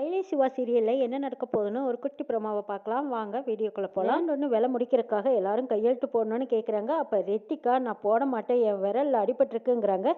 ஐலே சிவா சீரியலில் என்ன நடக்க போகுதுன்னு ஒரு குட்டி ப்ரோமாவை பார்க்கலாம். வாங்க வீடியோக்குள்ளே போகலாம். ஒன்று விலை முடிக்கிறதுக்காக எல்லாரும் கையெழுத்து போடணும்னு கேட்குறாங்க அப்போ ரெத்திகா நான் போட மாட்டேன் என் விரலில் அடிபட்டிருக்குங்கிறாங்க.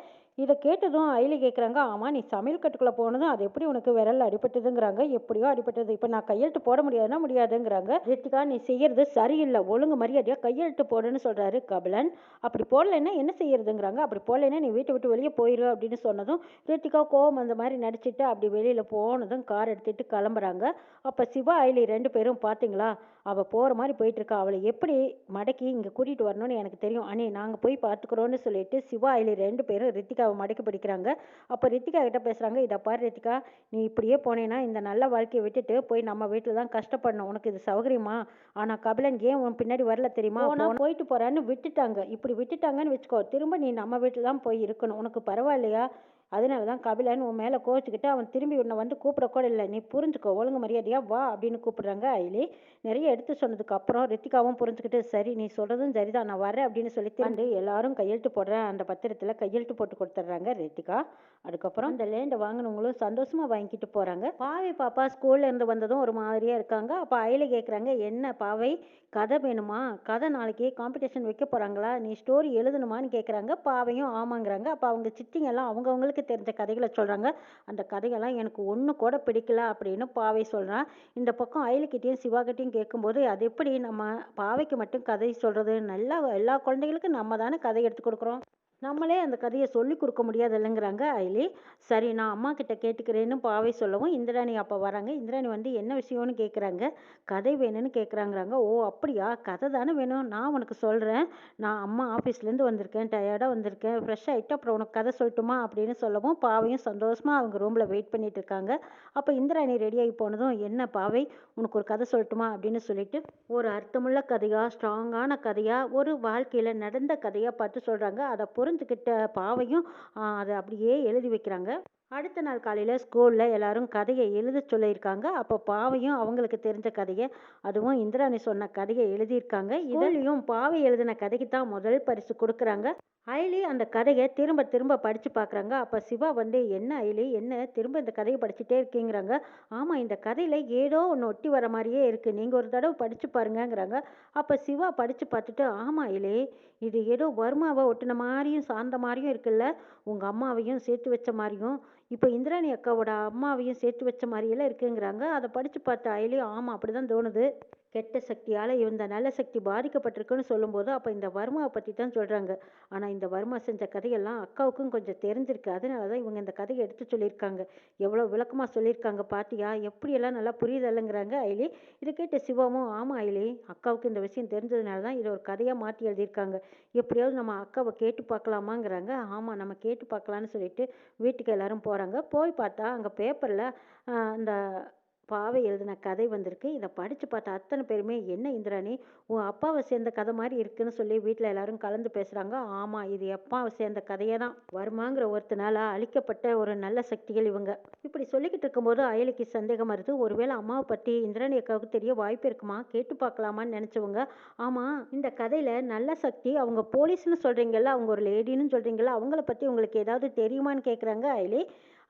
இதை கேட்டதும் ஐலி கேட்குறாங்க ஆமாம் நீ சமையல் கட்டுக்குள்ளே போனதும் அது எப்படி உனக்கு விரலில் அடிபட்டதுங்கிறாங்க? எப்படியோ அடிபட்டது. இப்போ நான் கையெழுத்து போட முடியாதுன்னா முடியாதுங்கிறாங்க. ரித்திகா நீ செய்யறது சரியில்லை. ஒழுங்கு மரியாதையாக கையெழுத்து போடுன்னு சொல்கிறாரு கபிலன். அப்படி போடலைன்னா என்ன செய்யறதுங்கிறாங்க? அப்படி போடலைன்னா நீ வீட்டை விட்டு வெளியே போயிரு அப்படின்னு சொன்னதும் ரித்திகா கோவம் அந்த மாதிரி நடிச்சிட்டு அப்படி வெளியில் போனதும் கார் எடுத்துட்டு கிளம்புறாங்க. அப்போ சிவா ஐலி ரெண்டு பேரும் பார்த்தீங்களா அவள் போகிற மாதிரி போயிட்டுருக்கா. அவளை எப்படி மடக்கி இங்கே கூட்டிகிட்டு வரணும்னு எனக்கு தெரியும். அண்ணே நாங்கள் போய் பார்த்துக்குறோன்னு சொல்லிட்டு சிவா ஐலி ரெண்டு பேரும் ரித்திகா ரித்திகாவை மடக்கி பிடிக்கிறாங்க. அப்போ ரித்திகா கிட்ட பேசுகிறாங்க இதை பாரு ரித்திகா நீ இப்படியே போனேன்னா இந்த நல்ல வாழ்க்கையை விட்டுட்டு போய் நம்ம வீட்டில் தான் கஷ்டப்படணும். உனக்கு இது சௌகரியமா? ஆனால் கபிலன் ஏன் உன் பின்னாடி வரல தெரியுமா? நான் போயிட்டு போகிறான்னு விட்டுட்டாங்க. இப்படி விட்டுட்டாங்கன்னு வச்சுக்கோ திரும்ப நீ நம்ம வீட்டில் தான் போய் இருக்கணும். உனக்கு பரவாயில்லையா? அதனால தான் கபிலன் உன் மேலே கோச்சிக்கிட்டு அவன் திரும்பி உன்னை வந்து கூப்பிட கூட இல்லை. நீ புரிஞ்சுக்கோ ஒழுங்கு மரியாதையா வா அப்படின்னு கூப்பிடுறாங்க ஐலி நிறைய எடுத்து சொன்னதுக்கு அப்புறம் ரித்திகாவும் புரிஞ்சுக்கிட்டு சரி நீ சொல்கிறதும் சரிதான் நான் வரேன் அப்படின்னு சொல்லி வந்து எல்லாரும் கையெழுத்து போடுறேன் அந்த பத்திரத்தில் கையெழுத்து போட்டு கொடுத்துட்றாங்க ரித்திகா. அதுக்கப்புறம் அந்த லேண்டை வாங்கினவங்களும் சந்தோஷமாக வாங்கிட்டு போகிறாங்க பாவை பாப்பா ஸ்கூல்ல இருந்து வந்ததும் ஒரு மாதிரியாக இருக்காங்க. அப்போ ஐலி கேட்குறாங்க என்ன பாவை கதை வேணுமா? கதை நாளைக்கு காம்படிஷன் வைக்க போகிறாங்களா நீ ஸ்டோரி எழுதணுமான்னு கேட்குறாங்க பாவையும் ஆமாங்கிறாங்க. அப்போ அவங்க சித்திங்க எல்லாம் அவங்கவுங்களுக்கு தெரிஞ்ச கதைகளை சொல்கிறாங்க அந்த கதைகள்லாம் எனக்கு ஒன்று கூட பிடிக்கல அப்படின்னு பாவை சொல்கிறான் இந்த பக்கம் அயலுக்கிட்டேயும் சிவாகிட்டையும் கேட்கும்போது அது எப்படி நம்ம பாவைக்கு மட்டும் கதை சொல்கிறது நல்லா எல்லா குழந்தைகளுக்கும் நம்ம தானே கதை எடுத்து கொடுக்குறோம்? நம்மளே அந்த கதையை சொல்லி கொடுக்க முடியாது இல்லைங்கிறாங்க அயலி. சரி நான் அம்மா கிட்ட கேட்டுக்கிறேன்னு பாவை சொல்லவும் இந்திராணி அப்போ வராங்க. இந்திராணி வந்து என்ன விஷயம்னு கேட்குறாங்க கதை வேணும்னு கேட்குறாங்கிறாங்க ஓ அப்படியா? கதை தானே வேணும். நான் உனக்கு சொல்கிறேன் நான் அம்மா ஆஃபீஸ்லேருந்து வந்திருக்கேன். டயர்டாக வந்திருக்கேன். ஃப்ரெஷ் ஆகிட்டு அப்புறம் உனக்கு கதை சொல்லட்டுமா? அப்படின்னு சொல்லவும் பாவையும் சந்தோஷமாக அவங்க ரூமில் வெயிட் பண்ணிட்டு இருக்காங்க. அப்போ இந்திராணி ரெடியாகி போனதும் என்ன பாவை? உனக்கு ஒரு கதை சொல்லட்டுமா? அப்படின்னு சொல்லிட்டு ஒரு அர்த்தமுள்ள கதையாக ஸ்ட்ராங்கான கதையாக ஒரு வாழ்க்கையில் நடந்த கதையாக பார்த்து சொல்கிறாங்க அதை புரிஞ்சுக்கிட்ட பாவையும் அதை அப்படியே எழுதி வைக்கிறாங்க. அடுத்த நாள் காலையில் ஸ்கூலில் எல்லாரும் கதையை எழுத சொல்லியிருக்காங்க. அப்போ பாவையும் அவங்களுக்கு தெரிஞ்ச கதையை அதுவும் இந்திராணி சொன்ன கதையை எழுதியிருக்காங்க. இதுலேயும் பாவை எழுதின கதைக்கு தான் முதல் பரிசு கொடுக்குறாங்க. ஐலி அந்த கதையை திரும்ப திரும்ப படித்து பார்க்குறாங்க அப்போ சிவா வந்து என்ன ஐலி என்ன? திரும்ப இந்த கதையை படிச்சுட்டே இருக்கீங்கிறாங்க. ஆமாம் இந்த கதையில் ஏதோ ஒன்று ஒட்டி வர மாதிரியே இருக்குது நீங்கள் ஒரு தடவை படித்து பாருங்கங்கிறாங்க. அப்போ சிவா படித்து பார்த்துட்டு ஆமாம் ஐலி இது ஏதோ வர்மாவை ஒட்டின மாதிரியும் சார்ந்த மாதிரியும் இருக்குல்ல. உங்கள் அம்மாவையும் சேர்த்து வச்ச மாதிரியும் இப்போ இந்திராணி அக்காவோட அம்மாவையும் சேர்த்து வச்ச மாதிரியெல்லாம் இருக்குங்கிறாங்க. அதை படித்து பார்த்த ஐலி ஆமாம் அப்படி தான் தோணுது. கெட்ட சக்தியால் இந்த நல்ல சக்தி பாதிக்கப்பட்டிருக்குன்னு சொல்லும்போது அப்போ இந்த வர்மாவை பற்றி தான் சொல்கிறாங்க ஆனால் இந்த வர்மா செஞ்ச கதையெல்லாம் அக்காவுக்கும் கொஞ்சம் தெரிஞ்சிருக்கு. அதனால தான் இவங்க இந்த கதையை எடுத்து சொல்லியிருக்காங்க. எவ்வளோ விளக்கமாக சொல்லியிருக்காங்க பாத்தியா? எப்படியெல்லாம் நல்லா புரியுதல்லங்கிறாங்க ஐலி. இதை கேட்ட சிவாவும் ஆமாம் ஐலி அக்காவுக்கு இந்த விஷயம் தெரிஞ்சதுனால தான் இதை ஒரு கதையாக மாற்றி எழுதியிருக்காங்க. எப்படியாவது நம்ம அக்காவை கேட்டு பார்க்கலாமாங்கிறாங்க. ஆமாம் நம்ம கேட்டு பார்க்கலான்னு சொல்லிட்டு வீட்டுக்கு எல்லாரும் போகிறாங்க போய் பார்த்தா அங்கே பேப்பரில் அந்த பாவை எழுதின கதை வந்திருக்கு. இதை படித்து பார்த்த அத்தனை பேருமே என்ன இந்திராணி உன் அப்பாவை சேர்ந்த கதை மாதிரி இருக்குன்னு சொல்லி வீட்டில் எல்லாரும் கலந்து பேசுகிறாங்க ஆமாம் இது அப்பாவை சேர்ந்த கதையே தான். வருமாங்கிற ஒருத்தனால அழிக்கப்பட்ட ஒரு நல்ல சக்திகள் இவங்க. இப்படி சொல்லிக்கிட்டு இருக்கும்போது அயலிக்கு சந்தேகம் வருது. ஒருவேளை அம்மாவை பற்றி இந்திராணி அக்காவுக்கு தெரிய வாய்ப்பு இருக்குமா? கேட்டு பார்க்கலாமான்னு நினச்சவங்க ஆமாம் இந்த கதையில் நல்ல சக்தி அவங்க போலீஸ்னு சொல்கிறீங்கல்ல அவங்க ஒரு லேடின்னு சொல்கிறீங்கல்ல அவங்கள பற்றி உங்களுக்கு ஏதாவது தெரியுமான்னு கேட்குறாங்க அயலி.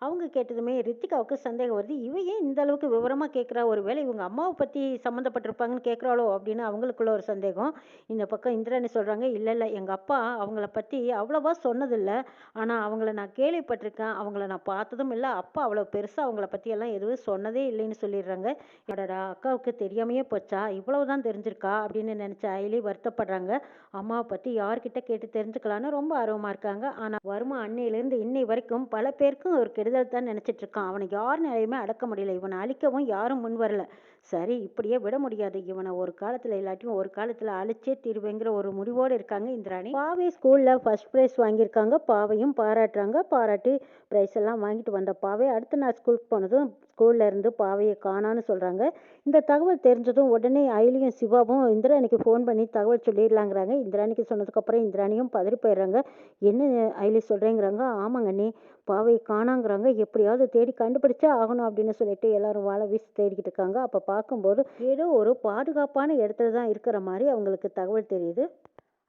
அவங்க கேட்டதுமே ரித்திகாவுக்கு சந்தேகம் வருது. இவ ஏன் இந்த அளவுக்கு விவரமாக கேட்குறா ஒருவேளை இவங்க அம்மாவை பற்றி சம்மந்தப்பட்டிருப்பாங்கன்னு கேட்குறாளோ அப்படின்னு அவங்களுக்குள்ள ஒரு சந்தேகம். இந்த பக்கம் இந்திராணி சொல்கிறாங்க இல்லை இல்லை எங்கள் அப்பா அவங்கள பற்றி அவ்வளோவா சொன்னதில்லை. ஆனால் அவங்கள நான் கேள்விப்பட்டிருக்கேன். அவங்கள நான் பார்த்ததும் இல்லை. அப்பா அவ்வளோ பெருசாக அவங்கள பற்றியெல்லாம் எதுவும் சொன்னதே இல்லைன்னு சொல்லிடுறாங்க. அடடா அக்காவுக்கு தெரியாமையே போச்சா? இவ்வளவு தான் தெரிஞ்சிருக்கா? அப்படின்னு நினச்ச அயலி வருத்தப்படுறாங்க. அம்மாவை பற்றி யார்கிட்ட கேட்டு தெரிஞ்சுக்கலான்னு ரொம்ப ஆர்வமாக இருக்காங்க. ஆனால் வருமா அன்னையிலேருந்து இன்னை வரைக்கும் பல பேருக்கும் ஒரு கெடுதல் தான் நினச்சிட்ருக்கான். அவனை யார் நிலையுமே அடக்க முடியல. இவனை அழிக்கவும் யாரும் முன் வரல. சரி இப்படியே விட முடியாது. இவனை ஒரு காலத்தில் இல்லாட்டியும் ஒரு காலத்தில் அழிச்சே தீர்வேங்கிற ஒரு முடிவோடு இருக்காங்க இந்திராணி. பாவை ஸ்கூலில் ஃபர்ஸ்ட் ப்ரைஸ் வாங்கியிருக்காங்க. பாவையும் பாராட்டுறாங்க. பாராட்டி ப்ரைஸ் எல்லாம் வாங்கிட்டு வந்த பாவை அடுத்த நாள் ஸ்கூலுக்கு போனதும் ஸ்கூல்ல இருந்து பாவையை காணான்னு சொல்கிறாங்க இந்த தகவல் தெரிஞ்சதும் உடனே ஐலியும் சிவாவும் இந்திராணிக்கு ஃபோன் பண்ணி தகவல் சொல்லிடலாங்கிறாங்க. இந்திராணிக்கு சொன்னதுக்கப்புறம் இந்திராணியும் பதறி போயிடுறாங்க. என்ன அயலி சொல்கிறேங்கிறாங்க ஆமாங்கண்ணே பாவையை காணாங்கிறாங்க. எப்படியாவது தேடி கண்டுபிடிச்சா ஆகணும் அப்படின்னு சொல்லிட்டு எல்லாரும் வாழை வீசி தேடிக்கிட்டு இருக்காங்க. அப்போ பார்க்கும்போது ஏதோ ஒரு பாதுகாப்பான இடத்துல தான் இருக்கிற மாதிரி அவங்களுக்கு தகவல் தெரியுது.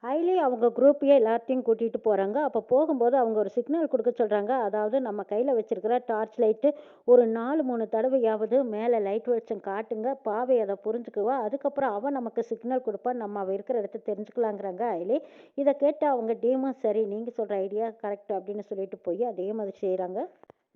ஹைலி அவங்க குரூப்பையே எல்லாத்தையும் கூட்டிகிட்டு போகிறாங்க அப்போ போகும்போது அவங்க ஒரு சிக்னல் கொடுக்க சொல்கிறாங்க அதாவது நம்ம கையில் வச்சுருக்கிற டார்ச் லைட்டு ஒரு நாலு மூணு தடவையாவது மேலே லைட் வெளிச்சம் காட்டுங்க. பாவை அதை புரிஞ்சுக்குவா. அதுக்கப்புறம் அவன் நமக்கு சிக்னல் கொடுப்பா. நம்ம அவள் இருக்கிற இடத்த தெரிஞ்சுக்கலாங்கிறாங்க ஐலி இதை கேட்டு அவங்க டீமும் சரி நீங்கள் சொல்கிற ஐடியா கரெக்ட் அப்படின்னு சொல்லிட்டு போய் அதே மாதிரி செய்கிறாங்க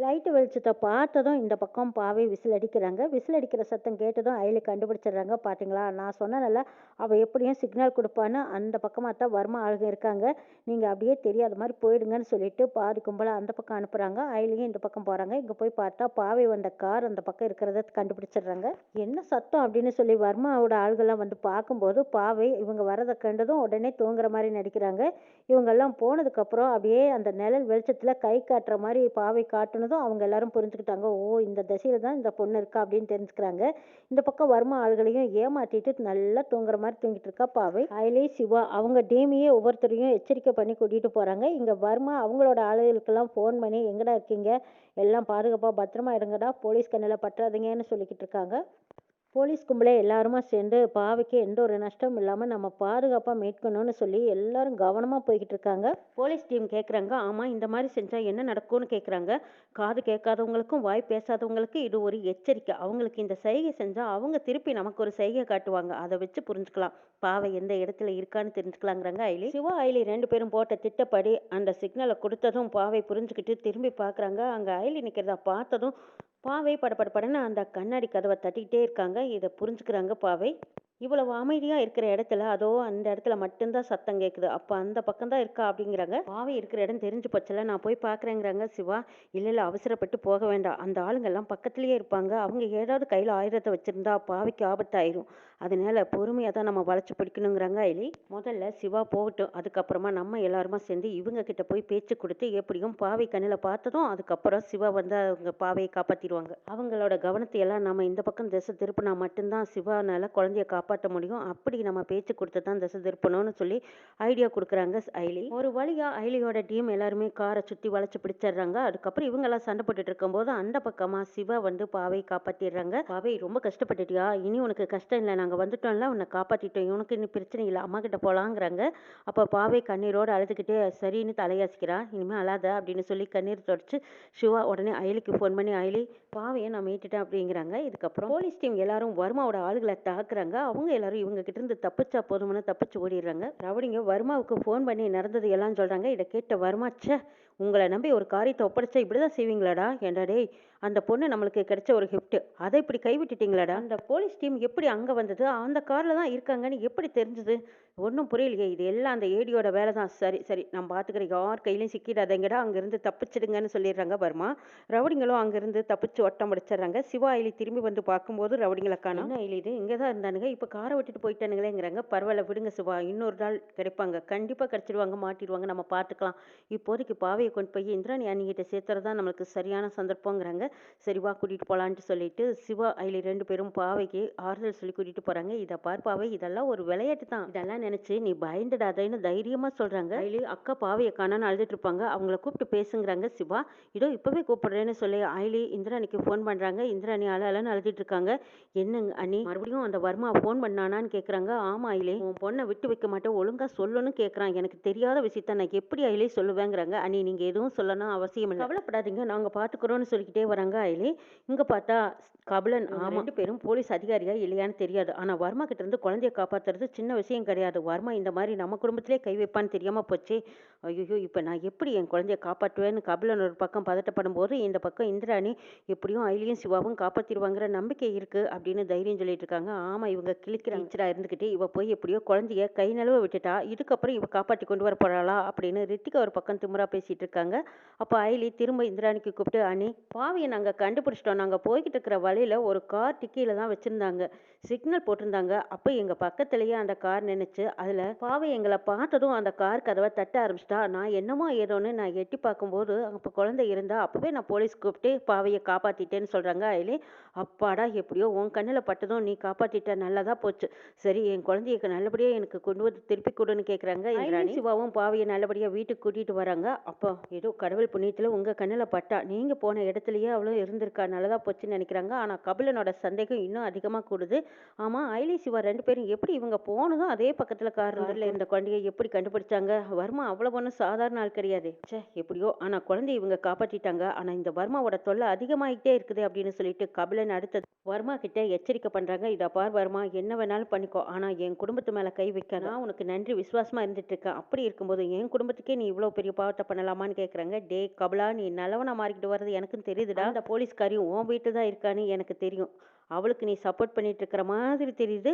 லைட்டு வெளிச்சத்தை பார்த்ததும் இந்த பக்கம் பாவை விசில் அடிக்கிறாங்க. விசில் அடிக்கிற சத்தம் கேட்டதும் ஐலி கண்டுபிடிச்சிடுறாங்க. பார்த்தீங்களா நான் சொன்னதில்ல அவள் எப்படியும் சிக்னல் கொடுப்பான்னு அந்த பக்கமாக தான் வர்மா ஆளுங்க இருக்காங்க. நீங்கள் அப்படியே தெரியாத மாதிரி போயிடுங்கன்னு சொல்லிட்டு பாதி கும்பலாக அந்த பக்கம் அனுப்புகிறாங்க அயலையும் இந்த பக்கம் போகிறாங்க இங்கே போய் பார்த்தா பாவை வந்த கார் அந்த பக்கம் இருக்கிறத கண்டுபிடிச்சிடுறாங்க. என்ன சத்தம் அப்படின்னு சொல்லி வர்மாவோட ஆள்கள்லாம் வந்து பார்க்கும்போது பாவை இவங்க வரதை கண்டதும் உடனே தூங்குற மாதிரி நடிக்கிறாங்க. இவங்கெல்லாம் போனதுக்கப்புறம் அப்படியே அந்த நிழல் வெளிச்சத்தில் கை காட்டுற மாதிரி பாவை காட்டணும் சொன்னதும் அவங்க எல்லாரும் புரிஞ்சுக்கிட்டாங்க ஓ இந்த திசையில தான் இந்த பொண்ணு இருக்கா? அப்படின்னு தெரிஞ்சுக்கிறாங்க. இந்த பக்கம் வர்மா ஆள்களையும் ஏமாத்திட்டு நல்லா தூங்குற மாதிரி தூங்கிட்டு இருக்கா பாவை. அயலே சிவா அவங்க டீமையே ஒவ்வொருத்தரையும் எச்சரிக்கை பண்ணி கூட்டிகிட்டு போகிறாங்க இங்கே வர்மா அவங்களோட ஆளுகளுக்கெல்லாம் ஃபோன் பண்ணி எங்கடா இருக்கீங்க? எல்லாம் பாதுகாப்பாக பத்திரமா இடங்கடா போலீஸ் கண்ணில் பற்றாதீங்கன்னு சொல்லிக்கிட்டு இருக்காங்க. போலீஸ் கும்பலே எல்லாருமா சேர்ந்து பாவைக்கு எந்த ஒரு நஷ்டம் இல்லாமல் நம்ம பாதுகாப்பாக மீட்கணும்னு சொல்லி எல்லாரும் கவனமாக போய்கிட்டு இருக்காங்க. போலீஸ் டீம் கேட்குறாங்க ஆமாம் இந்த மாதிரி செஞ்சால் என்ன நடக்கும்னு கேட்குறாங்க காது கேட்காதவங்களுக்கும் வாய் பேசாதவங்களுக்கு இது ஒரு எச்சரிக்கை. அவங்களுக்கு இந்த செய்கை செஞ்சால் அவங்க திருப்பி நமக்கு ஒரு செய்கை காட்டுவாங்க. அதை வச்சு புரிஞ்சுக்கலாம். பாவை எந்த இடத்துல இருக்கான்னு தெரிஞ்சுக்கலாங்கிறாங்க ஐலி. சிவா ஐலி ரெண்டு பேரும் போட்ட திட்டப்படி அந்த சிக்னலை கொடுத்ததும் பாவை புரிஞ்சுக்கிட்டு திரும்பி பார்க்குறாங்க அங்கே ஐலி நிற்கிறத பார்த்ததும் பாவை படபடபடன்னு அந்த கண்ணாடி கதவை தட்டிக்கிட்டே இருக்காங்க. இதை புரிஞ்சுக்கிறாங்க பாவை. இவ்வளவு அமைதியாக இருக்கிற இடத்துல அதோ அந்த இடத்துல மட்டும்தான் சத்தம் கேட்குது அப்போ அந்த பக்கம் தான் இருக்கா அப்படிங்கிறாங்க. பாவை இருக்கிற இடம் தெரிஞ்சு போச்சல நான் போய் பார்க்குறேங்கிறாங்க சிவா. இல்லை இல்லை அவசரப்பட்டு போக வேண்டாம். அந்த ஆளுங்கெல்லாம் பக்கத்துலேயே இருப்பாங்க. அவங்க ஏதாவது கையில் ஆயுதத்தை வச்சுருந்தா பாவைக்கு ஆபத்தாயிரும். அதனால பொறுமையாக தான் நம்ம வளைச்சி பிடிக்கணுங்கிறாங்க ஐலி. முதல்ல சிவா போகட்டும். அதுக்கப்புறமா நம்ம எல்லாருமா சேர்ந்து இவங்க கிட்ட போய் பேச்சு கொடுத்து எப்படியும் பாவை கண்ணில் பார்த்ததும் அதுக்கப்புறம் சிவா வந்து அவங்க பாவையை காப்பாற்றிடுவாங்க அவங்களோட கவனத்தை எல்லாம் நம்ம இந்த பக்கம் திசை திருப்பினா மட்டும்தான் சிவானால குழந்தைய காப்பாற்ற முடியும். அப்படி நம்ம பேச்சு கொடுத்து தான் திசை திருப்பணும்னு சொல்லி ஐடியா கொடுக்குறாங்க ஐலி. ஒரு வழியா ஐலியோட டீம் எல்லாருமே காரை சுற்றி வளைச்சு பிடிச்சிடுறாங்க. அதுக்கப்புறம் இவங்கெல்லாம் சண்டை போட்டுட்டு இருக்கும்போது அந்த பக்கமா சிவா வந்து பாவை காப்பாற்றிடுறாங்க பாவை ரொம்ப கஷ்டப்பட்டுட்டியா? இனி உனக்கு கஷ்டம் இல்லை. நாங்கள் வந்துட்டோம்ல. உன்னை காப்பாற்றிட்டோம் இவனுக்கு இன்னும் பிரச்சனை இல்லை. அம்மா கிட்ட போகலாங்கிறாங்க அப்போ பாவை கண்ணீரோடு அழுதுகிட்டே சரின்னு தலையாசிக்கிறா. இனிமேல் அழாத அப்படின்னு சொல்லி கண்ணீர் தொடச்சு சிவா உடனே அயலிக்கு ஃபோன் பண்ணி அயலி பாவையை நான் மீட்டுட்டேன் அப்படிங்கிறாங்க. இதுக்கப்புறம் போலீஸ் டீம் எல்லாரும் வர்மாவோட ஆளுகளை தாக்குறாங்க. அவங்க எல்லாரும் இவங்க கிட்ட இருந்து தப்பிச்சா போதும்னு தப்பிச்சு ஓடிடுறாங்க. ரவுடிங்க வர்மாவுக்கு ஃபோன் பண்ணி நடந்தது எல்லாம் சொல்றாங்க. இதை கேட்ட வர்மா சே உங்களை நம்பி ஒரு காரியத்தை ஒப்படைச்சா இப்படிதான் செய்வீங்களாடா? ஏன்டா டேய் அந்த பொண்ணு நம்மளுக்கு கிடைச்ச ஒரு கிஃப்ட் அதை இப்படி கைவிட்டுட்டீங்களாடா? அந்த போலீஸ் டீம் எப்படி அங்கே வந்தது? அந்த காரில் தான் இருக்காங்கன்னு எப்படி தெரிஞ்சது? ஒன்றும் புரியலையே. இது எல்லாம் அந்த ஏடியோட வேலை தான். சரி சரி. நான் பார்த்துக்கிறேன் யார் கையிலையும் சிக்கிடாதங்கடா. அங்கேருந்து தப்பிச்சிடுங்கன்னு சொல்லிடுறாங்க வர்மா ரவுடிங்களும் அங்கேருந்து தப்பிச்சு ஒட்டம் அடிச்சிடுறாங்க சிவா ஐலி திரும்பி வந்து பார்க்கும்போது ரவுடிங்களை காணும். ஐலி இது? இங்கே தான் இருந்தானுங்க. இப்போ காரை விட்டுட்டு போயிட்டானுங்களேங்கிறாங்க. பரவாயில்ல விடுங்க சிவா. இன்னொரு நாள் கிடைப்பாங்க. கண்டிப்பாக கிடைச்சிடுவாங்க மாட்டிடுவாங்க. நம்ம பார்த்துக்கலாம் இப்போதைக்கு பாவையை கொண்டு போய் இந்திராணி அண்ணிகிட்ட சேர்த்துறது தான் நம்மளுக்கு சரியான சந்தர்ப்பங்கிறாங்க. சரி வா கூட்டிகிட்டு போகலான்ட்டு சொல்லிட்டு சிவா ஐலி ரெண்டு பேரும் பாவைக்கு ஆறுதல் சொல்லி கூட்டிகிட்டு போகிறாங்க இதை பார் பாவை இதெல்லாம் ஒரு விளையாட்டு தான். இதெல்லாம் நினச்சி நீ பயந்துடாதேன்னு தைரியமாக சொல்கிறாங்க ஐலி அக்கா பாவையை காணான்னு அழுதுட்டு இருப்பாங்க. அவங்கள கூப்பிட்டு பேசுங்கிறாங்க. சிவா இதோ இப்போவே கூப்பிடுறேன்னு சொல்லி அயிலி இந்திராணிக்கு ஃபோன் பண்ணுறாங்க இந்திராணி அழலன்னு அழுதுட்டு இருக்காங்க. என்னங்க அண்ணி மறுபடியும் அந்த வர்மா ஃபோன் பண்ணானான்னு கேட்குறாங்க ஆமாம் ஐலி உன் பொண்ணை விட்டு வைக்க மாட்டேன். ஒழுங்காக சொல்லணும்னு கேட்குறான் எனக்கு தெரியாத விஷயத்த நான் எப்படி அயிலே சொல்லுவேங்கிறாங்க. அண்ணி நீங்கள் எதுவும் சொல்லணும் அவசியம் இல்லை. கவலைப்படாதீங்க. நாங்கள் பார்த்துக்குறோன்னு சொல்லிக்கிட்டே வராங்க ஐலி இங்கே பார்த்தா கபிலன் ஆமாம் ரெண்டு பேரும் போலீஸ் அதிகாரியா இல்லையான்னு தெரியாது. ஆனால் வர்மா கிட்ட இருந்து குழந்தைய காப்பாத்துறது சின்ன விஷயம் கிடையாது. வர்மா இந்த மாதிரி நம்ம குடும்பத்திலே கை வைப்பான்னு தெரியாம போச்சு. ஐயோ இப்போ நான் எப்படி என் குழந்தைய காப்பாற்றுவேன்னு கபிலன் ஒரு பக்கம் பதட்டப்படும் போது இந்த பக்கம் இந்திராணி எப்படியும் ஐலியும் சிவாவும் காப்பாத்திடுவாங்கிற நம்பிக்கை இருக்கு அப்படின்னு தைரியம் சொல்லிட்டு இருக்காங்க. ஆமா இவங்க கிளிக்கிறா இருந்துகிட்டு இவ போய் எப்படியோ குழந்தைய கை நழுவ விட்டுட்டா இதுக்கப்புறம் இவ காப்பாற்றி கொண்டு வர போறாளா அப்படின்னு ரித்திகா ஒரு பக்கம் திமிரா பேசிட்டு இருக்காங்க. அப்போ ஐலி திரும்ப இந்திராணிக்கு கூப்பிட்டு அண்ணி பாவியை நாங்கள் கண்டுபிடிச்சிட்டோம். நாங்கள் போய்கிட்டு இருக்கிற வழியில் ஒரு கார் டிக்கியில் தான் வச்சுருந்தாங்க. சிக்னல் போட்டிருந்தாங்க. அப்போ எங்கள் பக்கத்துலேயே அந்த கார் நின்றுச்சு அதில் பாவை எங்களை பார்த்ததும் அந்த கார் கதவை தட்ட ஆரம்பிச்சிட்டா. நான் என்னமோ ஏதோன்னு நான் எட்டி பார்க்கும்போது அப்போ குழந்தை இருந்தா அப்போவே நான் போலீஸ் கூப்பிட்டு பாவையை காப்பாற்றிட்டேன்னு சொல்கிறாங்க ஐலி அப்பாடா எப்படியோ உன் கண்ணில் பட்டதும் நீ காப்பாற்றிட்ட நல்லதா போச்சு. சரி என் குழந்தைய நல்லபடியாக எனக்கு கொண்டு வந்து திருப்பி கொடுன்னு கேட்குறாங்க இந்திராணி. சிவாவும் பாவையை நல்லபடியாக வீட்டுக்கு கூட்டிகிட்டு வராங்க. அப்போ ஏதோ கடவுள் புண்ணியத்தில் உங்கள் கண்ணில் பட்டா. நீங்கள் போன இடத்துலையே அவளும் இருந்திருக்கா நல்லதாக போச்சுன்னு நினைக்கிறாங்க. ஆனால் கபிலனோட சந்தேகம் இன்னும் அதிகமாக கூடுது. ஆமாம் ஐலி சிவா ரெண்டு பேரும் எப்படி இவங்க போனதும் அதே பக்கத்தில் காரில் இருந்த குழந்தைய எப்படி கண்டுபிடிச்சாங்க? வர்மா அவ்வளோ ஒன்றும் சாதாரண ஆள் கிடையாது. ச்சே எப்படியோ. ஆனால் குழந்தைய இவங்க காப்பாற்றிட்டாங்க ஆனால் இந்த வர்மாவோட தொல்லை அதிகமாகிட்டே இருக்குது அப்படின்னு சொல்லிட்டு கபிலன் அடுத்தது வர்மா கிட்ட எச்சரிக்கை பண்ணுறாங்க இதை பார் வர்மா என்ன வேணாலும் பண்ணிக்கோ. ஆனால் என் குடும்பத்து மேலே கை வைக்க நான் உனக்கு நன்றி விசுவாசமாக இருந்துட்டு இருக்கேன். அப்படி இருக்கும்போது என் குடும்பத்துக்கே நீ இவ்வளோ பெரிய பாவத்தை பண்ணலாமான்னு கேட்குறாங்க டே கபிலா நீ நல்லவனா மாறிக்கிட்டு வர்றது எனக்கும் தெரியுதுடா. அந்த போலீஸ்காரியும் உன் வீட்டு தான் இருக்கான்னு எனக்கு தெரியும். அவளுக்கு நீ சப்போர்ட் பண்ணிட்டு இருக்கிற மாதிரி தெரியுது.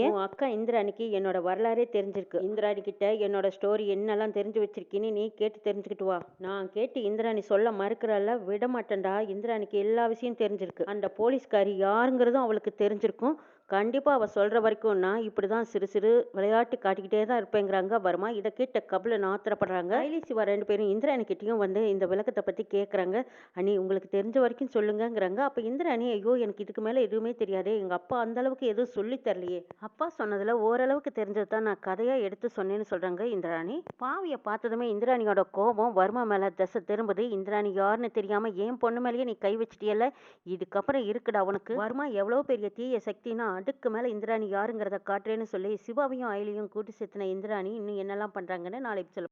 ஏன்? உன் அக்கா இந்திராணிக்கு என்னோட வரலாறே தெரிஞ்சிருக்கு. இந்திராணி கிட்ட என்னோட ஸ்டோரி என்னெல்லாம் தெரிஞ்சு வச்சிருக்கீன்னு நீ கேட்டு தெரிஞ்சுக்கிட்டு வா. நான் கேட்டு இந்திராணி சொல்ல மறுக்கிறல்ல விட மாட்டேன்டா இந்திராணிக்கு எல்லா விஷயம் தெரிஞ்சிருக்கு. அந்த போலீஸ்காரி யாருங்கிறதும் அவளுக்கு தெரிஞ்சிருக்கும். கண்டிப்பாக அவள் சொல்கிற வரைக்கும் நான் இப்படி தான் சிறு சிறு விளையாட்டு காட்டிக்கிட்டே தான் இருப்பேங்கிறாங்க. வர்மா? இதை கேட்ட கபில் ஆத்திரப்படுறாங்க. ஐலி சிவா ரெண்டு பேரும் இந்திராணி கிட்டேயும் வந்து இந்த விளக்கத்தை பற்றி கேட்குறாங்க அனி உங்களுக்கு தெரிஞ்ச வரைக்கும் சொல்லுங்கங்கிறாங்க. அப்போ இந்திராணி ஐயோ எனக்கு இதுக்கு மேலே எதுவுமே தெரியாது. எங்கள் அப்பா அந்த அளவுக்கு எதுவும் சொல்லி தரலையே. அப்பா சொன்னதில் ஓரளவுக்கு தெரிஞ்சது தான் நான் கதையாக எடுத்து சொன்னேன்னு சொல்கிறாங்க இந்திராணி. பாவியை பார்த்ததுமே இந்திராணியோட கோபம் வர்மா மேலே தசை திரும்புது. இந்திராணி யாருன்னு தெரியாமல் ஏன் பொண்ணு மேலேயே நீ கை வச்சிட்டியல்ல? இதுக்கப்புறம் இருக்குடா உனக்கு. வர்மா எவ்வளோ பெரிய தீய சக்தினா? அதுக்கு மேலே இந்திராணி யாருங்கிறத காட்டுறேன்னு சொல்லி சிவாவையும் அயலியும் கூட்டி செத்துன இந்திராணி இன்னும் என்னெல்லாம் பண்ணுறாங்கன்னு நாளைக்கு சொல்ல